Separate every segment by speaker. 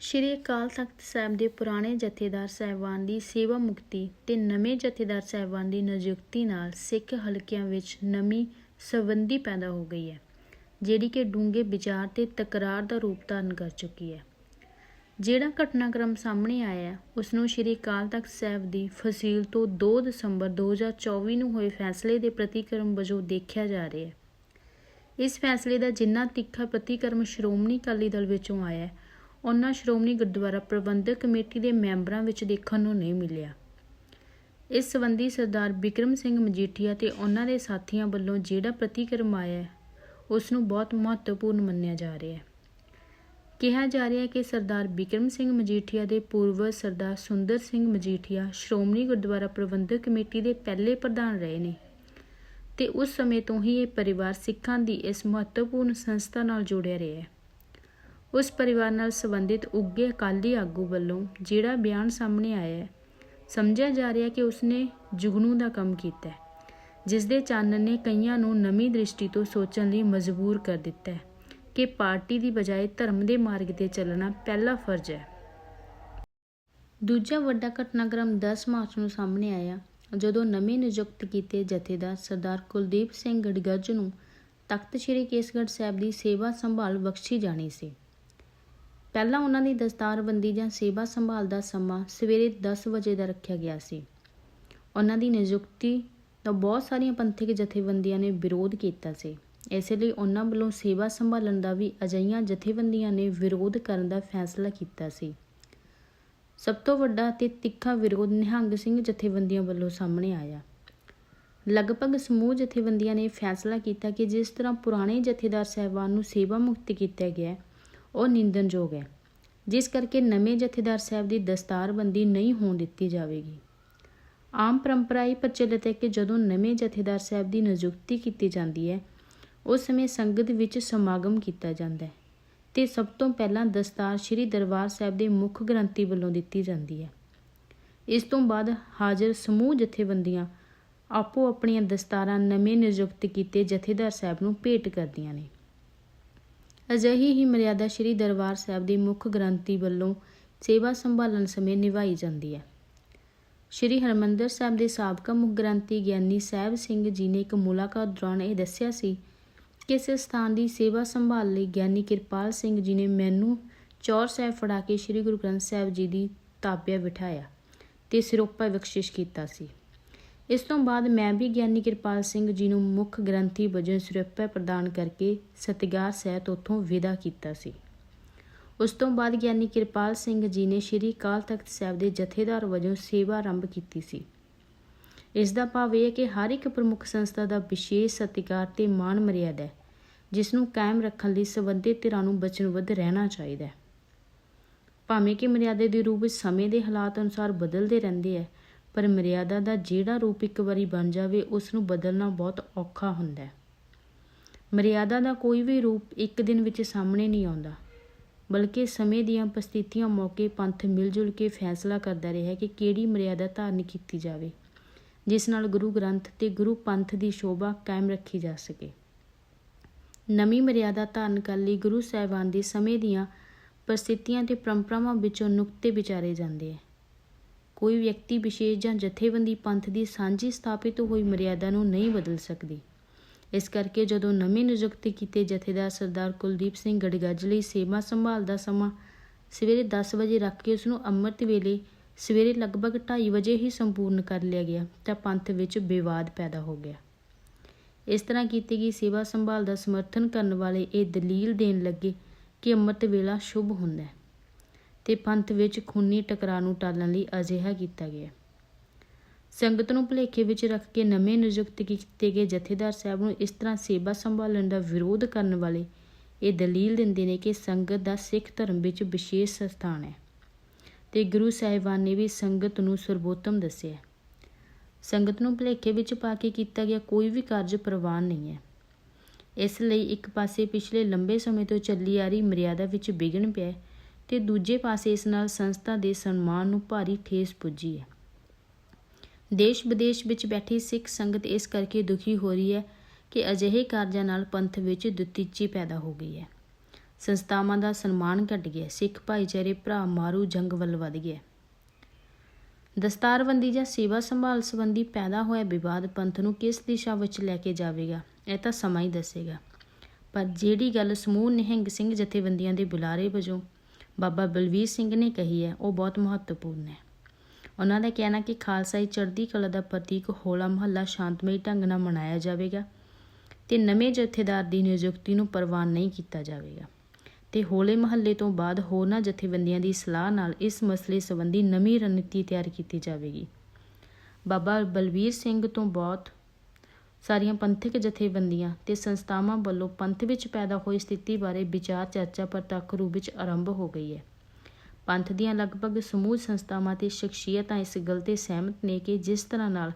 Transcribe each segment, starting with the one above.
Speaker 1: ਸ਼੍ਰੀ ਅਕਾਲ ਤਖਤ ਸਾਹਿਬ ਦੇ ਪੁਰਾਣੇ ਜਥੇਦਾਰ ਸਾਹਿਬਾਨ ਦੀ ਸੇਵਾ ਮੁਕਤੀ ਤੇ ਨਵੇਂ ਜਥੇਦਾਰ ਸਾਹਿਬਾਨ ਦੀ ਨਿਯੁਕਤੀ ਨਾਲ ਸਿੱਖ ਹਲਕਿਆਂ ਵਿੱਚ ਨਵੀਂ ਸੰਬੰਧੀ ਪੈਦਾ ਹੋ ਗਈ ਹੈ ਜਿਹੜੀ ਕਿ ਡੂੰਘੇ ਵਿਚਾਰ ਤੇ ਤਕਰਾਰ ਦਾ ਰੂਪ ਧਾਰਨ ਕਰ ਚੁੱਕੀ ਹੈ। ਜਿਹੜਾ ਘਟਨਾਕ੍ਰਮ ਸਾਹਮਣੇ ਆਇਆ ਹੈ, ਉਸ ਨੂੰ ਸ਼੍ਰੀ ਅਕਾਲ ਤਖਤ ਸਾਹਿਬ ਦੀ ਫਸੀਲ ਤੋਂ 2 ਦਸੰਬਰ 2024 ਨੂੰ ਹੋਏ ਫੈਸਲੇ ਦੇ ਪ੍ਰਤੀਕਰਮ ਵਜੋਂ ਦੇਖਿਆ ਜਾ ਰਿਹਾ ਹੈ। ਇਸ ਫੈਸਲੇ ਦਾ ਜਿੰਨਾ ਤਿੱਖਾ ਪ੍ਰਤੀਕਰਮ ਸ਼੍ਰੋਮਣੀ ਅਕਾਲੀ ਦਲ ਵਿੱਚੋਂ ਆਇਆ ਹੈ, ਉਹਨਾਂ ਸ਼੍ਰੋਮਣੀ ਗੁਰਦੁਆਰਾ ਪ੍ਰਬੰਧਕ ਕਮੇਟੀ ਦੇ ਮੈਂਬਰਾਂ ਵਿੱਚ ਦੇਖਣ ਨੂੰ ਨਹੀਂ ਮਿਲਿਆ। ਇਸ ਸੰਬੰਧੀ ਸਰਦਾਰ ਬਿਕਰਮ ਸਿੰਘ ਮਜੀਠੀਆ ਤੇ ਉਹਨਾਂ ਦੇ ਸਾਥੀਆਂ ਵੱਲੋਂ ਜਿਹੜਾ ਪ੍ਰਤੀਕਰਮ ਆਇਆ ਉਸ ਨੂੰ ਬਹੁਤ ਮਹੱਤਵਪੂਰਨ ਮੰਨਿਆ ਜਾ ਰਿਹਾ ਹੈ। ਕਿਹਾ ਜਾ ਰਿਹਾ ਹੈ ਕਿ ਸਰਦਾਰ ਬਿਕਰਮ ਸਿੰਘ ਮਜੀਠੀਆ ਦੇ ਪੂਰਵਜ ਸਰਦਾਰ ਸੁੰਦਰ ਸਿੰਘ ਮਜੀਠੀਆ ਸ਼੍ਰੋਮਣੀ ਗੁਰਦੁਆਰਾ ਪ੍ਰਬੰਧਕ ਕਮੇਟੀ ਦੇ ਪਹਿਲੇ ਪ੍ਰਧਾਨ ਰਹੇ ਨੇ ਤੇ ਉਸ ਸਮੇਂ ਤੋਂ ਹੀ ਇਹ ਪਰਿਵਾਰ ਸਿੱਖਾਂ ਦੀ ਇਸ ਮਹੱਤਵਪੂਰਨ ਸੰਸਥਾ ਨਾਲ ਜੁੜਿਆ ਰਿਹਾ ਹੈ। ਉਸ ਪਰਿਵਾਰ ਨਾਲ ਸੰਬੰਧਿਤ ਉੱਗੇ ਅਕਾਲੀ ਆਗੂ ਵੱਲੋਂ ਜਿਹੜਾ ਬਿਆਨ ਸਾਹਮਣੇ ਆਇਆ ਹੈ, ਸਮਝਿਆ ਜਾ ਰਿਹਾ ਕਿ ਉਸਨੇ ਜੁਗਨੂ ਦਾ ਕੰਮ ਕੀਤਾ ਹੈ ਜਿਸ ਦੇ ਚਾਨਣ ਨੇ ਕਈਆਂ ਨੂੰ ਨਵੀਂ ਦ੍ਰਿਸ਼ਟੀ ਤੋਂ ਸੋਚਣ ਲਈ ਮਜਬੂਰ ਕਰ ਦਿੱਤਾ ਹੈ ਕਿ ਪਾਰਟੀ ਦੀ ਬਜਾਏ ਧਰਮ ਦੇ ਮਾਰਗ ਤੇ ਚੱਲਣਾ ਪਹਿਲਾ ਫਰਜ਼ ਹੈ। ਦੂਜਾ ਵੱਡਾ ਘਟਨਾਕ੍ਰਮ 10 ਮਾਰਚ ਨੂੰ ਸਾਹਮਣੇ ਆਇਆ, ਜਦੋਂ ਨਵੇਂ ਨਿਯੁਕਤ ਕੀਤੇ ਜਥੇਦਾਰ ਸਰਦਾਰ ਕੁਲਦੀਪ ਸਿੰਘ ਗੜਗੱਜ ਨੂੰ ਤਖਤ ਸ੍ਰੀ ਕੇਸਗੜ੍ਹ ਸਾਹਿਬ ਦੀ ਸੇਵਾ ਸੰਭਾਲ ਬਖਸ਼ੀ ਜਾਣੀ ਸੀ। ਪਹਿਲਾਂ ਉਹਨਾਂ ਦੀ ਦਸਤਾਰਬੰਦੀ ਜਾਂ ਸੇਵਾ ਸੰਭਾਲ ਦਾ ਸਮਾਂ ਸਵੇਰੇ 10 ਵਜੇ ਦਾ ਰੱਖਿਆ ਗਿਆ ਸੀ। ਉਹਨਾਂ ਦੀ ਨਿਯੁਕਤੀ ਦਾ ਬਹੁਤ ਸਾਰੀਆਂ ਪੰਥਕ ਜਥੇਬੰਦੀਆਂ ਨੇ ਵਿਰੋਧ ਕੀਤਾ ਸੀ। ਇਸੇ ਲਈ ਉਹਨਾਂ ਵੱਲੋਂ ਸੇਵਾ ਸੰਭਾਲਣ ਦਾ ਵੀ ਅਜਈਆਂ ਜਥੇਬੰਦੀਆਂ ਨੇ ਵਿਰੋਧ ਕਰਨ ਦਾ ਫੈਸਲਾ ਕੀਤਾ ਸੀ। ਸਭ ਤੋਂ ਵੱਡਾ ਤੇ ਤਿੱਖਾ ਵਿਰੋਧ ਨਿਹੰਗ ਸਿੰਘ ਜਥੇਬੰਦੀਆਂ ਵੱਲੋਂ ਸਾਹਮਣੇ ਆਇਆ। ਲਗਭਗ ਸਮੂਹ ਜਥੇਬੰਦੀਆਂ ਨੇ ਫੈਸਲਾ ਕੀਤਾ ਕਿ ਜਿਸ ਤਰ੍ਹਾਂ ਪੁਰਾਣੇ ਜਥੇਦਾਰ ਸਾਹਿਬਾਨ ਨੂੰ ਸੇਵਾ ਮੁਕਤ ਕੀਤਾ ਗਿਆ ਉਹ ਨਿੰਦਨਯੋਗ ਹੈ। ਜਿਸ ਕਰਕੇ ਨਵੇਂ ਜਥੇਦਾਰ ਸਾਹਿਬ ਦੀ ਦਸਤਾਰਬੰਦੀ ਨਹੀਂ ਹੋਣ ਦਿੱਤੀ ਜਾਵੇਗੀ। ਆਮ ਪਰੰਪਰਾ ਇਹ ਪ੍ਰਚਲਿਤ ਹੈ ਕਿ ਜਦੋਂ ਨਵੇਂ ਜਥੇਦਾਰ ਸਾਹਿਬ ਦੀ ਨਿਯੁਕਤੀ ਕੀਤੀ ਜਾਂਦੀ ਹੈ, ਉਸ ਸਮੇਂ ਸੰਗਤ ਵਿੱਚ ਸਮਾਗਮ ਕੀਤਾ ਜਾਂਦਾ ਹੈ ਤੇ ਸਭ ਤੋਂ ਪਹਿਲਾਂ ਦਸਤਾਰ ਸ੍ਰੀ ਦਰਬਾਰ ਸਾਹਿਬ ਦੇ ਮੁੱਖ ਗ੍ਰੰਥੀ ਵੱਲੋਂ ਦਿੱਤੀ ਜਾਂਦੀ ਹੈ। ਇਸ ਤੋਂ ਬਾਅਦ ਹਾਜ਼ਰ ਸਮੂਹ ਜਥੇਬੰਦੀਆਂ ਆਪੋ ਆਪਣੀਆਂ ਦਸਤਾਰਾਂ ਨਵੇਂ ਨਿਯੁਕਤ ਕੀਤੇ ਜਥੇਦਾਰ ਸਾਹਿਬ ਨੂੰ ਭੇਟ ਕਰਦੀਆਂ ਨੇ। ਅਜਿਹੀ ਹੀ ਮਰਿਆਦਾ ਸ੍ਰੀ ਦਰਬਾਰ ਸਾਹਿਬ ਦੇ ਮੁੱਖ ਗ੍ਰੰਥੀ ਵੱਲੋਂ ਸੇਵਾ ਸੰਭਾਲਣ ਸਮੇਂ ਨਿਭਾਈ ਜਾਂਦੀ ਹੈ। ਸ਼੍ਰੀ ਹਰਮੰਦਰ ਸਾਹਿਬ ਦੇ ਸਾਬਕਾ ਮੁੱਖ ਗ੍ਰੰਥੀ ਗਿਆਨੀ ਸਾਹਿਬ ਸਿੰਘ ਜੀ ਨੇ ਇੱਕ ਮੁਲਾਕਾਤ ਦੌਰਾਨ ਇਹ ਦੱਸਿਆ ਸੀ ਕਿ ਇਸ ਸਥਾਨ ਦੀ ਸੇਵਾ ਸੰਭਾਲ ਲਈ ਗਿਆਨੀ ਕਿਰਪਾਲ ਸਿੰਘ ਜੀ ਨੇ ਮੈਨੂੰ ਚੌਰ ਸਾਹਿਬ ਫੜਾ ਕੇ ਸ੍ਰੀ ਗੁਰੂ ਗ੍ਰੰਥ ਸਾਹਿਬ ਜੀ ਦੀ ਤਾਬਿਆ ਬਿਠਾਇਆ ਤੇ ਸਿਰੋਪਾ ਬਖਸ਼ਿਸ਼ ਕੀਤਾ ਸੀ। ਇਸ ਤੋਂ ਬਾਅਦ ਮੈਂ ਵੀ ਗਿਆਨੀ ਕਿਰਪਾਲ ਸਿੰਘ ਜੀ ਨੂੰ ਮੁੱਖ ਗ੍ਰੰਥੀ ਵਜੋਂ ਸਿਰੋਪਾ ਪ੍ਰਦਾਨ ਕਰਕੇ ਸਤਿਕਾਰ ਸਹਿਤ ਉੱਥੋਂ ਵਿਦਾ ਕੀਤਾ ਸੀ। ਉਸ ਤੋਂ ਬਾਅਦ ਗਿਆਨੀ ਕਿਰਪਾਲ ਸਿੰਘ ਜੀ ਨੇ ਸ੍ਰੀ ਅਕਾਲ ਤਖਤ ਸਾਹਿਬ ਦੇ ਜਥੇਦਾਰ ਵਜੋਂ ਸੇਵਾ ਆਰੰਭ ਕੀਤੀ ਸੀ। ਇਸ ਦਾ ਭਾਵ ਇਹ ਹੈ ਕਿ ਹਰ ਇੱਕ ਪ੍ਰਮੁੱਖ ਸੰਸਥਾ ਦਾ ਵਿਸ਼ੇਸ਼ ਸਤਿਕਾਰ ਤੇ ਮਾਣ ਮਰਿਆਦਾ ਹੈ, ਜਿਸ ਨੂੰ ਕਾਇਮ ਰੱਖਣ ਲਈ ਸੰਬੰਧਿਤ ਧਿਰਾਂ ਨੂੰ ਬਚਨਬੱਧ ਰਹਿਣਾ ਚਾਹੀਦਾ ਹੈ। ਭਾਵੇਂ ਕਿ ਮਰਿਆਦਾ ਦੇ ਰੂਪ ਵਿੱਚ ਸਮੇਂ ਦੇ ਹਾਲਾਤ ਅਨੁਸਾਰ ਬਦਲਦੇ ਰਹਿੰਦੇ ਹੈ ਪਰ ਮਰਿਆਦਾ ਦਾ ਜਿਹੜਾ ਰੂਪ ਇੱਕ ਵਾਰੀ ਬਣ ਜਾਵੇ ਉਸ ਨੂੰ ਬਦਲਣਾ ਬਹੁਤ ਔਖਾ ਹੁੰਦਾ ਹੈ। ਮਰਿਆਦਾ ਦਾ ਕੋਈ ਵੀ ਰੂਪ ਇੱਕ ਦਿਨ ਵਿੱਚ ਸਾਹਮਣੇ ਨਹੀਂ ਆਉਂਦਾ, ਬਲਕਿ ਸਮੇਂ ਦੀਆਂ ਪਰਿਸਥਿਤੀਆਂ ਮੌਕੇ ਪੰਥ ਮਿਲ ਜੁਲ ਕੇ ਫੈਸਲਾ ਕਰਦਾ ਰਿਹਾ ਕਿ ਕਿਹੜੀ ਮਰਿਆਦਾ ਧਾਰਨ ਕੀਤੀ ਜਾਵੇ, ਜਿਸ ਨਾਲ ਗੁਰੂ ਗ੍ਰੰਥ ਤੇ ਗੁਰੂ ਪੰਥ ਦੀ ਸ਼ੋਭਾ ਕਾਇਮ ਰੱਖੀ ਜਾ ਸਕੇ। ਨਵੀਂ ਮਰਿਆਦਾ ਧਾਰਨ ਕਰਨ ਲਈ ਗੁਰੂ ਸਾਹਿਬਾਨ ਦੇ ਸਮੇਂ ਦੀਆਂ ਪਰਿਸਥਿਤੀਆਂ ਤੇ ਪਰੰਪਰਾਵਾਂ ਵਿੱਚੋਂ ਨੁਕਤੇ ਵਿਚਾਰੇ ਜਾਂਦੇ ਹੈ। ਕੋਈ ਵਿਅਕਤੀ ਵਿਸ਼ੇਸ਼ ਜਾਂ ਜਥੇਬੰਦੀ ਪੰਥ ਦੀ ਸਾਂਝੀ ਸਥਾਪਿਤ ਹੋਈ ਮਰਿਆਦਾ ਨੂੰ ਨਹੀਂ ਬਦਲ ਸਕਦੀ। ਇਸ ਕਰਕੇ ਜਦੋਂ ਨਵੇਂ ਨਿਯੁਕਤ ਕੀਤੇ ਜਥੇਦਾਰ ਸਰਦਾਰ ਕੁਲਦੀਪ ਸਿੰਘ ਗੜਗੱਜ ਲਈ ਸੇਵਾ ਸੰਭਾਲ ਦਾ ਸਮਾਂ ਸਵੇਰੇ 10 ਵਜੇ ਰੱਖ ਕੇ ਉਸ ਨੂੰ ਅੰਮ੍ਰਿਤ ਵੇਲੇ ਸਵੇਰੇ ਲਗਭਗ 2:30 ਵਜੇ ਹੀ ਸੰਪੂਰਨ ਕਰ ਲਿਆ ਗਿਆ ਤਾਂ ਪੰਥ ਵਿੱਚ ਵਿਵਾਦ ਪੈਦਾ ਹੋ ਗਿਆ। ਇਸ ਤਰ੍ਹਾਂ ਕੀਤੀ ਗਈ ਸੇਵਾ ਸੰਭਾਲ ਦਾ ਸਮਰਥਨ ਕਰਨ ਵਾਲੇ ਇਹ ਦਲੀਲ ਦੇਣ ਲੱਗੇ ਕਿ ਅੰਮ੍ਰਿਤ ਵੇਲਾ ਸ਼ੁਭ ਹੁੰਦਾ ਹੈ। ਤੇ ਪੰਥ ਵਿੱਚ ਖੂਨੀ ਟਕਰਾਅ ਨੂੰ ਟਾਲਣ ਲਈ ਅਜਿਹਾ ਕੀਤਾ ਗਿਆ। ਸੰਗਤ ਨੂੰ ਭੁਲੇਖੇ ਵਿੱਚ ਰੱਖ ਕੇ ਨਵੇਂ ਨਿਯੁਕਤ ਕੀਤੇ ਗਏ ਜਥੇਦਾਰ ਸਾਹਿਬ ਨੂੰ ਇਸ ਤਰ੍ਹਾਂ ਸੇਵਾ ਸੰਭਾਲਣ ਦਾ ਵਿਰੋਧ ਕਰਨ ਵਾਲੇ ਇਹ ਦਲੀਲ ਦਿੰਦੇ ਨੇ ਕਿ ਸੰਗਤ ਦਾ ਸਿੱਖ ਧਰਮ ਵਿੱਚ ਵਿਸ਼ੇਸ਼ ਸਥਾਨ ਹੈ ਤੇ ਗੁਰੂ ਸਾਹਿਬਾਨ ਨੇ ਵੀ ਸੰਗਤ ਨੂੰ ਸਰਬੋਤਮ ਦੱਸਿਆ। ਸੰਗਤ ਨੂੰ ਭੁਲੇਖੇ ਵਿੱਚ ਪਾ ਕੇ ਕੀਤਾ ਗਿਆ ਕੋਈ ਵੀ ਕਾਰਜ ਪ੍ਰਵਾਨ ਨਹੀਂ ਹੈ। ਇਸ ਲਈ ਇੱਕ ਪਾਸੇ ਪਿਛਲੇ ਲੰਬੇ ਸਮੇਂ ਤੋਂ ਚੱਲੀ ਆ ਰਹੀ ਮਰਿਆਦਾ ਵਿੱਚ ਵਿਘਨ ਪਿਆ ਤੇ ਦੂਜੇ ਪਾਸੇ ਇਸ ਨਾਲ ਸੰਸਥਾ ਦੇ ਸਨਮਾਨ ਨੂੰ ਭਾਰੀ ਠੇਸ ਪੁੱਜੀ ਹੈ। ਦੇਸ਼ ਵਿਦੇਸ਼ ਵਿੱਚ ਬੈਠੀ ਸਿੱਖ ਸੰਗਤ ਇਸ ਕਰਕੇ ਦੁਖੀ ਹੋ ਰਹੀ ਹੈ ਕਿ ਅਜਿਹੇ ਕਾਰਜਾਂ ਨਾਲ ਪੰਥ ਵਿੱਚ ਦੁਤੀਚੀ ਪੈਦਾ ਹੋ ਗਈ ਹੈ। ਸੰਸਥਾਵਾਂ ਦਾ ਸਨਮਾਨ ਘਟ ਗਿਆ, ਸਿੱਖ ਭਾਈਚਾਰੇ ਭਰਾ ਮਾਰੂ ਜੰਗ ਵੱਲ ਵਧ ਗਿਆ। ਦਸਤਾਰਬੰਦੀ ਜਾਂ ਸੇਵਾ ਸੰਭਾਲ ਸੰਬੰਧੀ ਪੈਦਾ ਹੋਇਆ ਵਿਵਾਦ ਪੰਥ ਨੂੰ ਕਿਸ ਦਿਸ਼ਾ ਵਿੱਚ ਲੈ ਕੇ ਜਾਵੇਗਾ, ਇਹ ਤਾਂ ਸਮਾਂ ਹੀ ਦੱਸੇਗਾ। ਪਰ ਜਿਹੜੀ ਗੱਲ ਸਮੂਹ ਨਿਹੰਗ ਸਿੰਘ ਜਥੇਬੰਦੀਆਂ ਦੇ ਬੁਲਾਰੇ ਵਜੋਂ ਬਾਬਾ ਬਲਵੀਰ ਸਿੰਘ ਨੇ ਕਹੀ ਹੈ, ਉਹ ਬਹੁਤ ਮਹੱਤਵਪੂਰਨ ਹੈ। ਉਹਨਾਂ ਦਾ ਕਹਿਣਾ ਕਿ ਖਾਲਸਾਈ ਚੜ੍ਹਦੀ ਕਲਾ ਦਾ ਪ੍ਰਤੀਕ ਹੋਲਾ ਮਹੱਲਾ ਸ਼ਾਂਤਮਈ ਢੰਗ ਨਾਲ ਮਨਾਇਆ ਜਾਵੇਗਾ ਤੇ ਨਵੇਂ ਜਥੇਦਾਰ ਦੀ ਨਿਯੁਕਤੀ ਨੂੰ ਪ੍ਰਵਾਨ ਨਹੀਂ ਕੀਤਾ ਜਾਵੇਗਾ। ਤੇ ਹੋਲੇ ਮਹੱਲੇ ਤੋਂ ਬਾਅਦ ਹੋਰਨਾਂ ਜਥੇਬੰਦੀਆਂ ਦੀ ਸਲਾਹ ਨਾਲ ਇਸ ਮਸਲੇ ਸੰਬੰਧੀ ਨਵੀਂ ਰਣਨੀਤੀ ਤਿਆਰ ਕੀਤੀ ਜਾਵੇਗੀ। ਬਾਬਾ ਬਲਵੀਰ ਸਿੰਘ ਤੋਂ ਬਹੁਤ ਸਾਰੀਆਂ ਪੰਥਕ ਜਥੇਬੰਦੀਆਂ ਤੇ ਸੰਸਥਾਵਾਂ ਵੱਲੋਂ ਪੰਥ ਵਿੱਚ ਪੈਦਾ ਹੋਈ ਸਥਿਤੀ ਬਾਰੇ ਵਿਚਾਰ, ਚਰਚਾ, ਪ੍ਰਤੱਖ ਰੂਪ ਵਿੱਚ ਆਰੰਭ ਹੋ ਗਈ ਹੈ। ਪੰਥ ਦੀਆਂ ਲਗਭਗ ਸਮੂਹ ਸੰਸਥਾਵਾਂ ਤੇ ਸ਼ਖਸੀਅਤਾਂ ਇਸ ਗੱਲ ਤੇ ਸਹਿਮਤ ਨੇ ਕਿ ਜਿਸ ਤਰ੍ਹਾਂ ਨਾਲ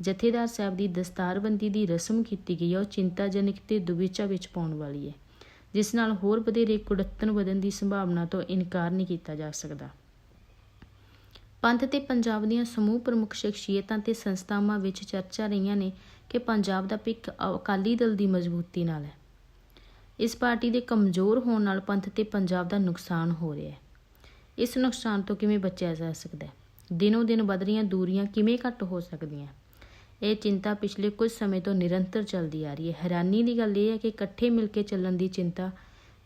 Speaker 1: ਜਥੇਦਾਰ ਸਾਹਿਬ ਦੀ ਦਸਤਾਰਬੰਦੀ ਦੀ ਰਸਮ ਕੀਤੀ ਗਈ ਹੈ, ਉਹ ਚਿੰਤਾਜਨਕ ਤੇ ਦੁਵਿਚਾ ਵਿੱਚ ਪਾਉਣ ਵਾਲੀ ਹੈ, ਜਿਸ ਨਾਲ ਹੋਰ ਵਧੇਰੇ ਕੁੜੱਤਣ ਵਧਣ ਦੀ ਸੰਭਾਵਨਾ ਤੋਂ ਇਨਕਾਰ ਨਹੀਂ ਕੀਤਾ ਜਾ ਸਕਦਾ। ਪੰਥ ਤੇ ਪੰਜਾਬ ਦੀਆਂ ਸਮੂਹ ਪ੍ਰਮੁੱਖ ਸ਼ਖਸੀਅਤਾਂ ਤੇ ਸੰਸਥਾਵਾਂ ਵਿੱਚ ਚਰਚਾ ਰਹੀਆਂ ਨੇ ਕਿ ਪੰਜਾਬ ਦਾ ਪਿੱਕ ਅਕਾਲੀ ਦਲ ਦੀ ਮਜ਼ਬੂਤੀ ਨਾਲ ਹੈ। ਇਸ ਪਾਰਟੀ ਦੇ ਕਮਜ਼ੋਰ ਹੋਣ ਨਾਲ ਪੰਥ ਤੇ ਪੰਜਾਬ ਦਾ ਨੁਕਸਾਨ ਹੋ ਰਿਹਾ ਹੈ। ਇਸ ਨੁਕਸਾਨ ਤੋਂ ਕਿਵੇਂ ਬਚਿਆ ਜਾ ਸਕਦਾ ਹੈ? ਦਿਨੋਂ ਦਿਨ ਵੱਧ ਰਹੀਆਂ ਦੂਰੀਆਂ ਕਿਵੇਂ ਘੱਟ ਹੋ ਸਕਦੀਆਂ? ਇਹ ਚਿੰਤਾ ਪਿਛਲੇ ਕੁਝ ਸਮੇਂ ਤੋਂ ਨਿਰੰਤਰ ਚੱਲਦੀ ਆ ਰਹੀ ਹੈ। ਹੈਰਾਨੀ ਦੀ ਗੱਲ ਇਹ ਹੈ ਕਿ ਇਕੱਠੇ ਮਿਲ ਕੇ ਚੱਲਣ ਦੀ ਚਿੰਤਾ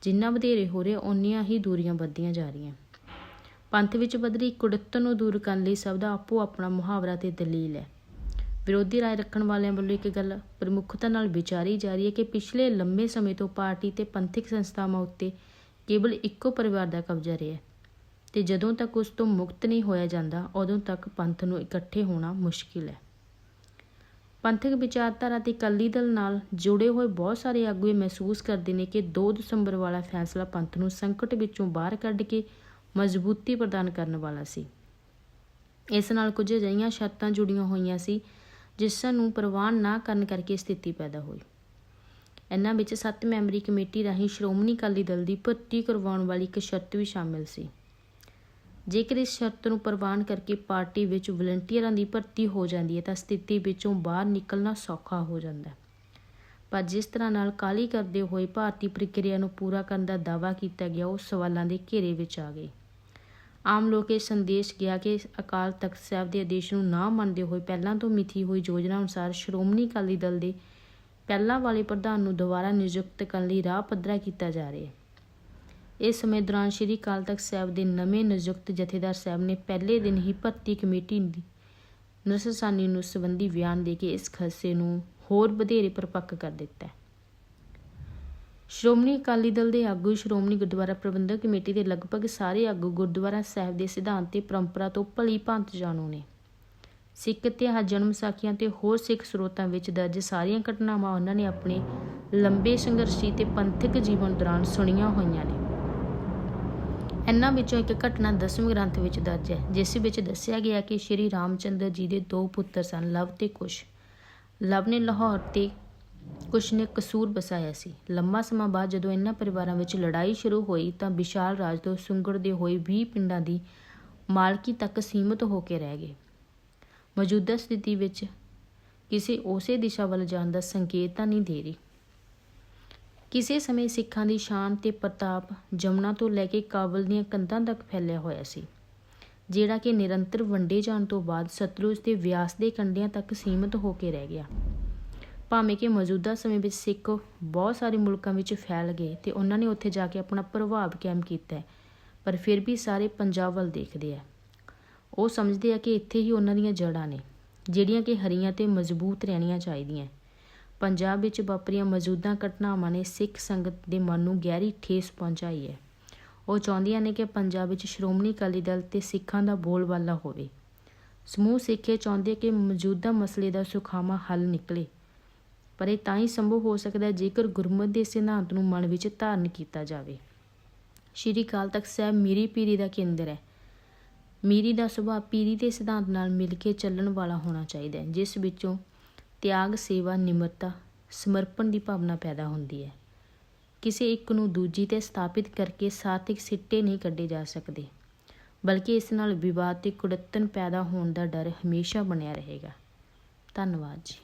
Speaker 1: ਜਿੰਨਾ ਵਧੇਰੇ ਹੋ ਰਿਹਾ, ਓਨੀਆਂ ਹੀ ਦੂਰੀਆਂ ਵੱਧਦੀਆਂ ਜਾ ਰਹੀਆਂ। ਪੰਥ ਵਿੱਚ ਵਧ ਰਹੀ ਕੁੜੱਤਣ ਨੂੰ ਦੂਰ ਕਰਨ ਲਈ ਸਭ ਦਾ ਆਪੋ ਆਪਣਾ ਮੁਹਾਵਰਾ ਤੇ ਦਲੀਲ ਹੈ। ਵਿਰੋਧੀ ਰਾਏ ਰੱਖਣ ਵਾਲਿਆਂ ਵੱਲੋਂ ਇੱਕ ਗੱਲ ਪ੍ਰਮੁੱਖਤਾ ਨਾਲ ਵਿਚਾਰੀ ਜਾ ਰਹੀ ਹੈ ਕਿ ਪਿਛਲੇ ਲੰਮੇ ਸਮੇਂ ਤੋਂ ਪਾਰਟੀ ਤੇ ਪੰਥਕ ਸੰਸਥਾਵਾਂ ਉੱਤੇ ਕੇਵਲ ਇੱਕੋ ਪਰਿਵਾਰ ਦਾ ਕਬਜ਼ਾ ਰਿਹਾ ਹੈ ਤੇ ਜਦੋਂ ਤੱਕ ਉਸ ਤੋਂ ਮੁਕਤ ਨਹੀਂ ਹੋਇਆ ਜਾਂਦਾ, ਉਦੋਂ ਤੱਕ ਪੰਥ ਨੂੰ ਇਕੱਠੇ ਹੋਣਾ ਮੁਸ਼ਕਿਲ ਹੈ। ਪੰਥਕ ਵਿਚਾਰਧਾਰਾ ਤੇ ਅਕਾਲੀ ਦਲ ਨਾਲ ਜੁੜੇ ਹੋਏ ਬਹੁਤ ਸਾਰੇ ਆਗੂ ਇਹ ਮਹਿਸੂਸ ਕਰਦੇ ਨੇ ਕਿ 2 ਦਸੰਬਰ ਵਾਲਾ ਫੈਸਲਾ ਪੰਥ ਨੂੰ ਸੰਕਟ ਵਿੱਚੋਂ ਬਾਹਰ ਕੱਢ ਕੇ ਮਜ਼ਬੂਤੀ ਪ੍ਰਦਾਨ ਕਰਨ ਵਾਲਾ ਸੀ। ਇਸ ਨਾਲ ਕੁਝ ਅਜਿਹੀਆਂ ਸ਼ਰਤਾਂ ਜੁੜੀਆਂ ਹੋਈਆਂ ਸੀ, ਜਿਸ ਨੂੰ ਪ੍ਰਵਾਨ ਨਾ ਕਰਨ ਕਰਕੇ ਸਥਿਤੀ ਪੈਦਾ ਹੋਈ। ਇਹਨਾਂ ਵਿੱਚ ਸੱਤ ਮੈਂਬਰੀ ਕਮੇਟੀ ਰਾਹੀਂ ਸ਼੍ਰੋਮਣੀ ਅਕਾਲੀ ਦਲ ਦੀ ਭਰਤੀ ਕਰਵਾਉਣ ਵਾਲੀ ਇੱਕ ਸ਼ਰਤ ਵੀ ਸ਼ਾਮਿਲ ਸੀ। ਜੇਕਰ ਇਸ ਸ਼ਰਤ ਨੂੰ ਪ੍ਰਵਾਨ ਕਰਕੇ ਪਾਰਟੀ ਵਿੱਚ ਵਲੰਟੀਅਰਾਂ ਦੀ ਭਰਤੀ ਹੋ ਜਾਂਦੀ ਹੈ ਤਾਂ ਸਥਿਤੀ ਵਿੱਚੋਂ ਬਾਹਰ ਨਿਕਲਣਾ ਸੌਖਾ ਹੋ ਜਾਂਦਾ ਹੈ। ਪਰ ਜਿਸ ਤਰ੍ਹਾਂ ਨਾਲ ਕਾਲੀ ਕਰਦੇ ਹੋਏ ਭਾਰਤੀ ਪ੍ਰਕਿਰਿਆ ਨੂੰ ਪੂਰਾ ਕਰਨ ਦਾ ਦਾਅਵਾ ਕੀਤਾ ਗਿਆ, ਉਹ ਸਵਾਲਾਂ ਦੇ ਘੇਰੇ ਵਿੱਚ ਆ ਗਏ। ਆਮ ਲੋਕ ਇਹ ਸੰਦੇਸ਼ ਗਿਆ ਕਿ ਅਕਾਲ ਤਖਤ ਸਾਹਿਬ ਦੇ ਆਦੇਸ਼ ਨੂੰ ਨਾ ਮੰਨਦੇ ਹੋਏ ਪਹਿਲਾਂ ਤੋਂ ਮਿਥੀ ਹੋਈ ਯੋਜਨਾ ਅਨੁਸਾਰ ਸ਼੍ਰੋਮਣੀ ਅਕਾਲੀ ਦਲ ਦੇ ਪਹਿਲਾਂ ਵਾਲੇ ਪ੍ਰਧਾਨ ਨੂੰ ਦੁਬਾਰਾ ਨਿਯੁਕਤ ਕਰਨ ਲਈ ਰਾਹ ਪੱਧਰਾ ਕੀਤਾ ਜਾ ਰਿਹਾ ਹੈ। ਇਸ ਸਮੇਂ ਦੌਰਾਨ ਸ਼੍ਰੀ ਅਕਾਲ ਤਖਤ ਸਾਹਿਬ ਦੇ ਨਵੇਂ ਨਿਯੁਕਤ ਜਥੇਦਾਰ ਸਾਹਿਬ ਨੇ ਪਹਿਲੇ ਦਿਨ ਹੀ ਭਰਤੀ ਕਮੇਟੀ ਦੀ ਨਰਸਸਾਨੀ ਨੂੰ ਸੰਬੰਧੀ ਬਿਆਨ ਦੇ ਕੇ ਇਸ ਖਦਸ਼ੇ ਨੂੰ ਹੋਰ ਵਧੇਰੇ ਪਰਪੱਕ ਕਰ ਦਿੱਤਾ ਸ਼੍ਰੋਮਣੀ ਅਕਾਲੀ ਦਲ ਦੇ ਆਗੂ ਸ਼੍ਰੋਮਣੀ ਗੁਰਦੁਆਰਾ ਪ੍ਰਬੰਧਕ ਕਮੇਟੀ ਦੇ ਲਗਭਗ ਸਾਰੇ ਆਗੂ ਗੁਰਦੁਆਰਾ ਸਾਹਿਬ ਦੇ ਸਿਧਾਂਤ ਤੇ ਪਰੰਪਰਾ ਤੋਂ ਭਲੀ ਭਾਂਤ ਜਾਣੂ ਨੇ। ਸਿੱਖ ਇਤਿਹਾਸ, ਜਨਮ ਸਾਖੀਆਂ ਤੇ ਹੋਰ ਸਿੱਖ ਸਰੋਤਾਂ ਵਿੱਚ ਦਰਜ ਸਾਰੀਆਂ ਘਟਨਾਵਾਂ ਉਹਨਾਂ ਨੇ ਆਪਣੇ ਲੰਬੇ ਸੰਘਰਸ਼ੀ ਤੇ ਪੰਥਕ ਜੀਵਨ ਦੌਰਾਨ ਸੁਣੀਆਂ ਹੋਈਆਂ ਨੇ। ਇਹਨਾਂ ਵਿੱਚੋਂ ਇੱਕ ਘਟਨਾ ਦਸਵੇਂ ਗ੍ਰੰਥ ਵਿੱਚ ਦਰਜ ਹੈ, ਜਿਸ ਵਿੱਚ ਦੱਸਿਆ ਗਿਆ ਕਿ ਸ਼੍ਰੀ ਰਾਮਚੰਦਰ ਜੀ ਦੇ ਦੋ ਪੁੱਤਰ ਸਨ, ਲਵ ਤੇ ਕੁਸ਼। ਲਵ ਨੇ ਲਾਹੌਰ ਤੇ ਕੁਛ ਨੇ ਕਸੂਰ ਬਸਾਇਆ ਸੀ। ਲੰਮਾ ਸਮਾਂ ਬਾਅਦ ਜਦੋਂ ਇਹਨਾਂ ਪਰਿਵਾਰਾਂ ਵਿੱਚ ਲੜਾਈ ਸ਼ੁਰੂ ਹੋਈ ਤਾਂ ਵਿਸ਼ਾਲ ਰਾਜ ਤੋਂ ਸੁੰਗੜਦੇ ਹੋਏ 20 ਪਿੰਡਾਂ ਦੀ ਮਾਲਕੀ ਤੱਕ ਸੀਮਤ ਹੋ ਕੇ ਰਹਿ ਗਏ। ਮੌਜੂਦਾ ਸਥਿਤੀ ਵਿੱਚ ਕਿਸੇ ਉਸੇ ਦਿਸ਼ਾ ਵੱਲ ਜਾਣ ਦਾ ਸੰਕੇਤ ਤਾਂ ਨਹੀਂ ਦੇ ਰਹੀ। ਕਿਸੇ ਸਮੇਂ ਸਿੱਖਾਂ ਦੀ ਸ਼ਾਨ ਤੇ ਪ੍ਰਤਾਪ ਜਮਨਾ ਤੋਂ ਲੈ ਕੇ ਕਾਬਲ ਦੀਆਂ ਕੰਧਾਂ ਤੱਕ ਫੈਲਿਆ ਹੋਇਆ ਸੀ, ਜਿਹੜਾ ਕਿ ਨਿਰੰਤਰ ਵੰਡੇ ਜਾਣ ਤੋਂ ਬਾਅਦ ਸਤਲੁਜ ਤੇ ਵਿਆਸ ਦੇ ਕੰਢਿਆਂ ਤੱਕ ਸੀਮਤ ਹੋ ਕੇ ਰਹਿ ਗਿਆ। ਭਾਵੇਂ ਕਿ ਮੌਜੂਦਾ ਸਮੇਂ ਵਿੱਚ ਸਿੱਖ ਬਹੁਤ ਸਾਰੇ ਮੁਲਕਾਂ ਵਿੱਚ ਫੈਲ ਗਏ ਤੇ ਉਹਨਾਂ ਨੇ ਉੱਥੇ ਜਾ ਕੇ ਆਪਣਾ ਪ੍ਰਭਾਵ ਕਾਇਮ ਕੀਤਾ ਪਰ ਫਿਰ ਵੀ ਸਾਰੇ ਪੰਜਾਬ ਵੱਲ ਦੇਖਦੇ ਆ ਉਹ ਸਮਝਦੇ ਆ ਕਿ ਇੱਥੇ ਹੀ ਉਹਨਾਂ ਦੀਆਂ ਜੜ੍ਹਾਂ ਨੇ, ਜਿਹੜੀਆਂ ਕਿ ਹਰੀਆਂ ਤੇ ਮਜ਼ਬੂਤ ਰਹਿਣੀਆਂ ਚਾਹੀਦੀਆਂ ਪੰਜਾਬ ਵਿੱਚ ਵਾਪਰੀਆਂ ਮੌਜੂਦਾ ਘਟਨਾਵਾਂ ਨੇ ਸਿੱਖ ਸੰਗਤ ਦੇ ਮਨ ਨੂੰ ਗਹਿਰੀ ਠੇਸ ਪਹੁੰਚਾਈ ਹੈ। ਉਹ ਚਾਹੁੰਦੀਆਂ ਨੇ ਕਿ ਪੰਜਾਬ ਵਿੱਚ ਸ਼੍ਰੋਮਣੀ ਅਕਾਲੀ ਦਲ ਤੇ ਸਿੱਖਾਂ ਦਾ ਬੋਲਬਾਲਾ ਹੋਵੇ। ਸਮੂਹ ਸਿੱਖੇ ਚਾਹੁੰਦੇ ਕਿ ਮੌਜੂਦਾ ਮਸਲੇ ਦਾ ਸੁਖਾਵਾਂ ਹੱਲ ਨਿਕਲੇ। ਪਰ ਇਹ ਤਾਂ ਹੀ ਸੰਭਵ ਹੋ ਸਕਦਾ ਹੈ ਜੇਕਰ ਗੁਰਮਤਿ ਦੇ ਸਿਧਾਂਤ ਨੂੰ ਮਨ ਵਿੱਚ ਧਾਰਨ ਕੀਤਾ ਜਾਵੇ। ਸ਼੍ਰੀ ਅਕਾਲ ਤਖਤ ਸਾਹਿਬ ਮੀਰੀ ਪੀਰੀ ਦਾ ਕੇਂਦਰ ਹੈ। ਮੀਰੀ ਦਾ ਸੁਭਾਅ ਪੀਰੀ ਦੇ ਸਿਧਾਂਤ ਨਾਲ ਮਿਲ ਕੇ ਚੱਲਣ ਵਾਲਾ ਹੋਣਾ ਚਾਹੀਦਾ ਹੈ, ਜਿਸ ਵਿੱਚੋਂ ਤਿਆਗ, ਸੇਵਾ, ਨਿਮਰਤਾ, ਸਮਰਪਣ ਦੀ ਭਾਵਨਾ ਪੈਦਾ ਹੁੰਦੀ ਹੈ। ਕਿਸੇ ਇੱਕ ਨੂੰ ਦੂਜੀ ਤੇ ਸਥਾਪਿਤ ਕਰਕੇ ਸਾਤਿਕ ਸਿੱਟੇ ਨਹੀਂ ਕੱਢੇ ਜਾ ਸਕਦੇ, ਬਲਕਿ ਇਸ ਨਾਲ ਵਿਵਾਦ ਤੇ ਕੁੜੱਤਨ ਪੈਦਾ ਹੋਣ ਦਾ ਡਰ ਹਮੇਸ਼ਾ ਬਣਿਆ ਰਹੇਗਾ। ਧੰਨਵਾਦ ਜੀ।